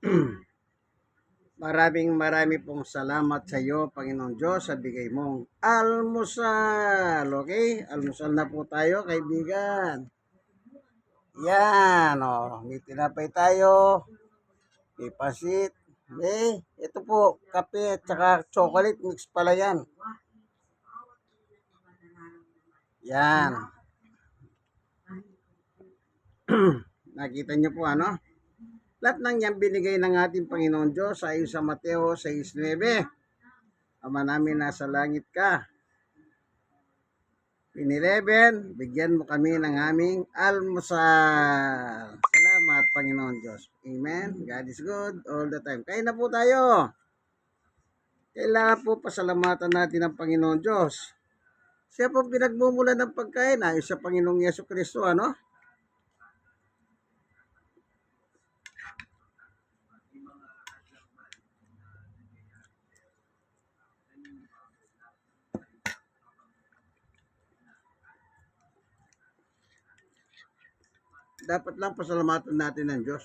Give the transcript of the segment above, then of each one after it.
Maraming marami pong salamat sa iyo, Panginoon Diyos, sa bigay mong almusal. Okay? Almusal na po tayo, kaibigan. Yan, oh. May tinapay tayo. May pasit. Eh, ito po, kape at saka chocolate mix pala yan. Yan. Nakita niyo po ano? Lahat ng yan binigay ng ating Panginoon Diyos sa iyo sa Mateo 6.9. Ama namin nasa langit ka. In 11, bigyan mo kami ng aming almusal. Salamat, Panginoon Diyos. Amen. God is good all the time. Kain na po tayo. Kailangan po pasalamatan natin ang Panginoon Diyos. Siya po pinagmumula ng pagkain ayos sa Panginoong Yeso Kristo, ano? Dapat lang pasalamatan natin ng Diyos.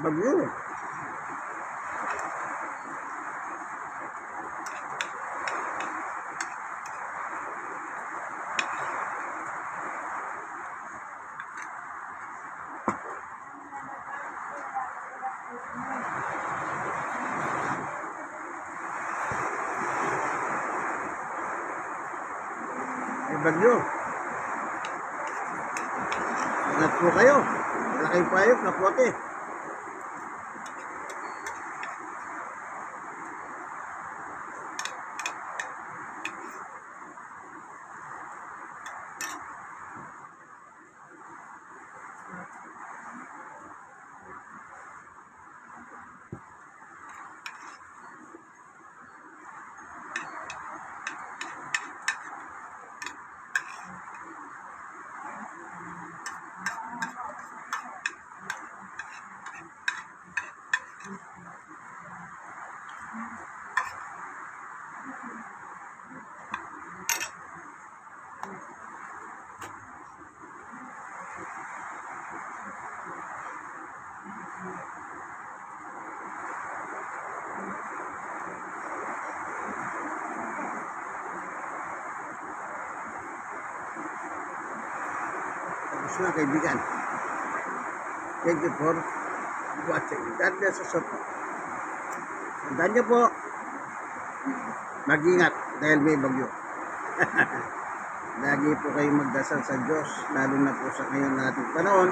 Bagyo. Bagyo. Ingat po kayo. Malaking payok na pote. Mga kaibigan. Thank you for watching. God bless us all. Tandaan niyo po, mag-ingat dahil may bagyo. Lagi po kayong magdasal sa Diyos, lalo na po sa ngayon nating panahon.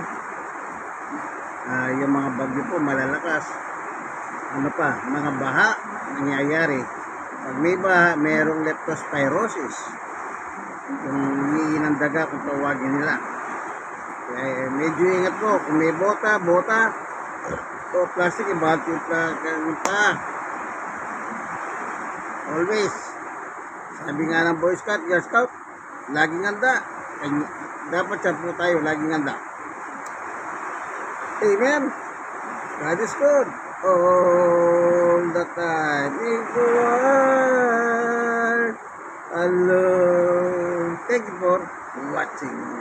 Ah, yung mga bagyo po malalakas. Ano pa, mga baha nangyayari. Pag may baha, mayroong leptospirosis. Yung hihiin ng daga kung tawagin nila. Eh, medyo ingat po. Kung may bota, bota. O plastic, yung pla- yung pa. Always. Sabi nga ng Boy Scout, Girl Scout, laging handa. Ay, dapat siya po tayo, laging handa. Amen. God is good. All the time. In the world alone. Thank you for watching.